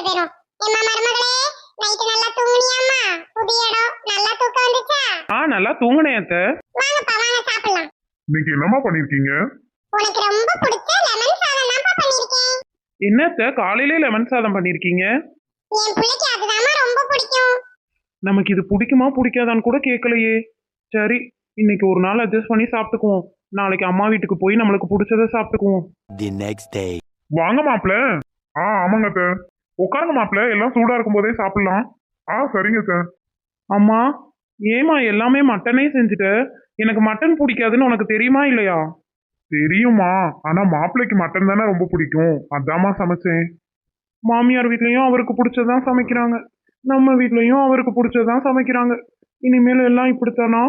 ஏம்மா மருமகளே நைட்டு நல்லா தூங்குனியாம்மா புதிய இடம். நல்லா தூக்கம் வந்துச்சா? ஆ நல்லா தூங்குனேன் அத்தை. வாங்கப்பா வாங்க சாப்பிடலாம். இன்னைக்கு என்னம்மா பண்ணிருக்கீங்க உனக்கு ரொம்ப பிடிச்ச லெமன் சாதம் தான்ப்பா பண்ணிருக்கேன் என்ன அத்தை? காலையிலே லெமன் சாதம் பண்ணிருக்கீங்க என் பிள்ளைக்கு அதுதாம்மா ரொம்ப பிடிக்கும். நமக்கு இது பிடிக்குமா பிடிக்காதான்னு கூட கேட்கலையே. சரி இன்னைக்கு ஒரு நாள் அட்ஜஸ்ட் பண்ணி சாப்பிட்டுக்குவோம். நாளைக்கு அம்மா வீட்டுக்கு போய் நம்மளுக்கு பிடிச்சத சாப்பிட்டுக்குவோம். The next day. வாங்க மாப்ள ஆ ஆமாங்க அத்தை. உட்காருங்க மாப்பிள்ள எல்லாம் சூடா இருக்கும் போதே சாப்பிடலாம். ஆ சரிங்க சார் அம்மா ஏமா எல்லாமே மட்டனே செஞ்சுட்டு? எனக்கு மட்டன் பிடிக்காதுன்னு உனக்கு தெரியுமா இல்லையா? தெரியுமா ஆனா மாப்பிள்ளைக்கு மட்டன் தானே ரொம்ப பிடிக்கும். அதாம்மா சமைச்சேன். மாமியார் வீட்லயும் அவருக்கு பிடிச்சதான் சமைக்கிறாங்க. நம்ம வீட்லயும் அவருக்கு பிடிச்சதான் சமைக்கிறாங்க. இனிமேல் எல்லாம் இப்படித்தானா?